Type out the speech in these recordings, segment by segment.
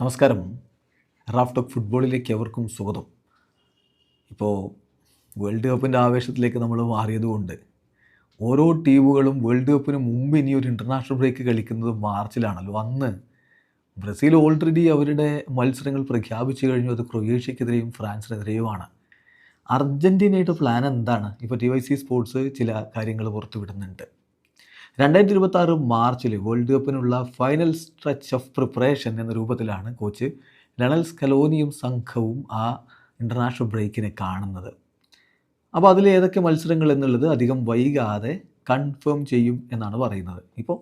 നമസ്കാരം. Raf talk ഫുട്ബോളിലേക്ക് എവർക്കും സ്വാഗതം. ഇപ്പോൾ വേൾഡ് കപ്പിന്റെ ആവേശത്തിലേക്ക് നമ്മൾ മാറിയതുകൊണ്ട് ഓരോ ടീമുകളും വേൾഡ് കപ്പിന് മുമ്പ് ഇനി ഒരു ഇന്റർനാഷണൽ ബ്രേക്ക് കളിക്കുന്നത് മാർച്ചിലാണല്ലോ. അന്ന് ബ്രസീൽ ഓൾറെഡി അവരുടെ മത്സരങ്ങൾ പ്രഖ്യാപിച്ചു കഴിഞ്ഞു. അത് ക്രൊയേഷ്യക്കെതിരെയും ഫ്രാൻസിനെതിരെയുമാണ്. അർജന്റീനയുടെ പ്ലാൻ എന്താണ്? ഇപ്പോൾ ടി വൈ സി സ്പോർട്സ് ചില കാര്യങ്ങൾ പുറത്തുവിടുന്നുണ്ട്. രണ്ടായിരത്തി ഇരുപത്തി ആറ് മാർച്ചിൽ വേൾഡ് കപ്പിനുള്ള ഫൈനൽ സ്ട്രെച്ച് ഓഫ് പ്രിപ്പറേഷൻ എന്ന രൂപത്തിലാണ് കോച്ച് ലണൽ സ്കലോനിയും സംഘവും ആ ഇന്റർനാഷണൽ ബ്രേക്കിനെ കാണുന്നത്. അപ്പോൾ അതിൽ ഏതൊക്കെ മത്സരങ്ങൾ എന്നുള്ളത് അധികം വൈകാതെ കൺഫേം ചെയ്യും എന്നാണ് പറയുന്നത്. ഇപ്പോൾ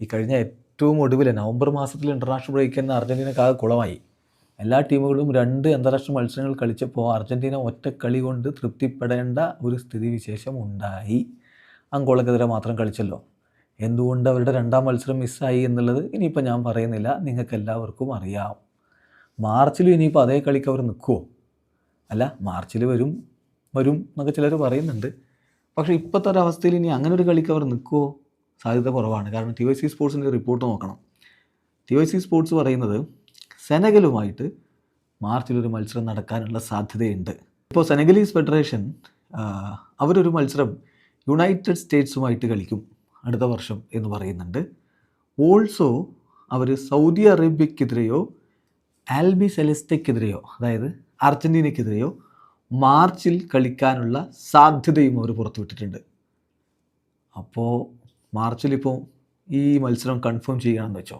ഈ കഴിഞ്ഞ ഏറ്റവും ഒടുവിൽ നവംബർ മാസത്തിൽ ഇന്റർനാഷണൽ ബ്രേക്ക് എന്ന അർജന്റീനക്കാകെ കുളമായി. എല്ലാ ടീമുകളും രണ്ട് അന്താരാഷ്ട്ര മത്സരങ്ങൾ കളിച്ചപ്പോൾ അർജന്റീന ഒറ്റ കളി കൊണ്ട് തൃപ്തിപ്പെടേണ്ട ഒരു സ്ഥിതിവിശേഷം ഉണ്ടായി. അങ്കോളക്കെതിരെ മാത്രം കളിച്ചല്ലോ. എന്തുകൊണ്ട് അവരുടെ രണ്ടാം മത്സരം മിസ്സായി എന്നുള്ളത് ഇനിയിപ്പോൾ ഞാൻ പറയുന്നില്ല. നിങ്ങൾക്ക് എല്ലാവർക്കും അറിയാം. മാർച്ചിലും ഇനിയിപ്പോൾ അതേ കളിക്ക് അവർ നിൽക്കുമോ അല്ല മാർച്ചിൽ വരും വരും എന്നൊക്കെ ചിലർ പറയുന്നുണ്ട്. പക്ഷേ ഇപ്പോഴത്തെ ഒരു അവസ്ഥയിൽ ഇനി അങ്ങനെ ഒരു കളിക്ക് അവർ നിൽക്കുമോ സാധ്യത കുറവാണ്. കാരണം ടി വൈ സി സ്പോർട്സിന്റെ റിപ്പോർട്ട് നോക്കണം. ടി വൈ സി സ്പോർട്സ് പറയുന്നത് സെനഗലുമായിട്ട് മാർച്ചിലൊരു മത്സരം നടക്കാനുള്ള സാധ്യതയുണ്ട്. ഇപ്പോൾ സെനഗലീസ് ഫെഡറേഷൻ അവരൊരു മത്സരം യുണൈറ്റഡ് സ്റ്റേറ്റ്സുമായിട്ട് കളിക്കും. അടുത്ത വർഷം എന്ന് പറയുന്നുണ്ട്. ഓൾസോ അവർ സൗദി അറേബ്യക്കെതിരെയോ ആൽബി സെലസ്റ്റയ്ക്കെതിരെയോ അതായത് അർജന്റീനയ്ക്കെതിരെയോ മാർച്ചിൽ കളിക്കാനുള്ള സാധ്യതയും അവർ പുറത്തുവിട്ടിട്ടുണ്ട്. അപ്പോൾ മാർച്ചിലിപ്പോൾ ഈ മത്സരം കൺഫേം ചെയ്യുകയാണെന്ന് വെച്ചോ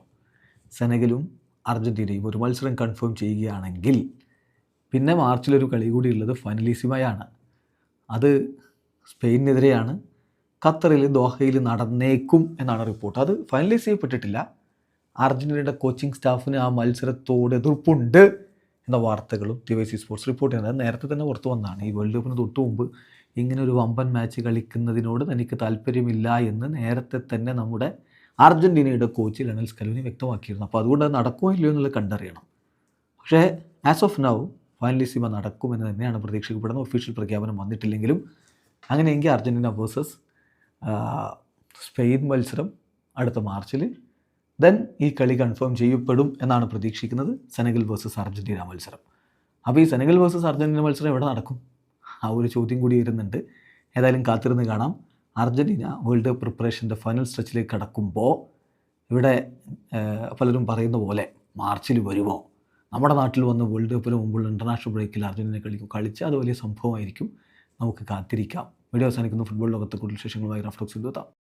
സെനഗലും അർജന്റീനയും ഒരു മത്സരം കൺഫേം ചെയ്യുകയാണെങ്കിൽ പിന്നെ മാർച്ചിലൊരു കളി കൂടി ഉള്ളത് ഫൈനലിസിമയാണ് അത് സ്പെയിനിനെതിരെയാണ് ഖത്തറിൽ ദോഹയിൽ നടന്നേക്കും എന്നാണ് റിപ്പോർട്ട്. അത് ഫൈനലൈസ് ചെയ്യപ്പെട്ടിട്ടില്ല. അർജന്റീനയുടെ കോച്ചിങ് സ്റ്റാഫിന് ആ മത്സരത്തോട് എതിർപ്പുണ്ട് എന്ന വാർത്തകളും വൈ സ്പോർട്സ് റിപ്പോർട്ട് ചെയ്യുന്നത് നേരത്തെ തന്നെ പുറത്തു വന്നതാണ്. ഈ വേൾഡ് കപ്പിന് തൊട്ട് മുമ്പ് ഇങ്ങനെ ഒരു വമ്പൻ മാച്ച് കളിക്കുന്നതിനോട് തനിക്ക് താല്പര്യമില്ല എന്ന് നേരത്തെ തന്നെ നമ്മുടെ അർജന്റീനയുടെ കോച്ച് ലണൽ സ്കലോനി വ്യക്തമാക്കിയിരുന്നു. അപ്പോൾ അതുകൊണ്ട് അത് നടക്കുമോ ഇല്ലയോ എന്നുള്ളത് കണ്ടറിയണം. പക്ഷേ ആസ് ഓഫ് നൗ ഫൈനലിസിമ നടക്കുമെന്ന് തന്നെയാണ് പ്രതീക്ഷിക്കപ്പെടുന്നത്. ഒഫീഷ്യൽ പ്രഖ്യാപനം വന്നിട്ടില്ലെങ്കിലും അങ്ങനെയെങ്കിൽ അർജന്റീന വേഴ്സസ് സ്പെയിൻ മത്സരം അടുത്ത മാർച്ചിൽ ദെൻ ഈ കളി കൺഫേം ചെയ്യപ്പെടും എന്നാണ് പ്രതീക്ഷിക്കുന്നത് സെനഗൽ വേഴ്സസ് അർജന്റീന മത്സരം. അപ്പോൾ ഈ സെനഗൽ വേഴ്സസ് അർജന്റീന മത്സരം എവിടെ നടക്കും? ആ ഒരു ചോദ്യം കൂടി വരുന്നുണ്ട്. ഏതായാലും കാത്തിരുന്ന് കാണാം. അർജന്റീന വേൾഡ് കപ്പ് പ്രിപ്പറേഷന്റെ ഫൈനൽ സ്ട്രെച്ചിലേക്ക് കടക്കുമ്പോൾ ഇവിടെ പലരും പറയുന്ന പോലെ മാർച്ചിൽ വരുമോ? നമ്മുടെ നാട്ടിൽ വന്ന് വേൾഡ് കപ്പിന് മുമ്പുള്ള ഇന്റർനാഷണൽ ബ്രേക്കിൽ അർജന്റീന കളിക്കും കളിച്ച് അത് വലിയ സംഭവമായിരിക്കും. നമുക്ക് കാത്തിരിക്കാം. വീഡിയോ അവസാനിക്കുന്നു. ഫുട്ബോൾ ലോകത്തെ കൂടുതൽ വിശേഷങ്ങളുമായി റഫ്ലോക്സ് എത്താം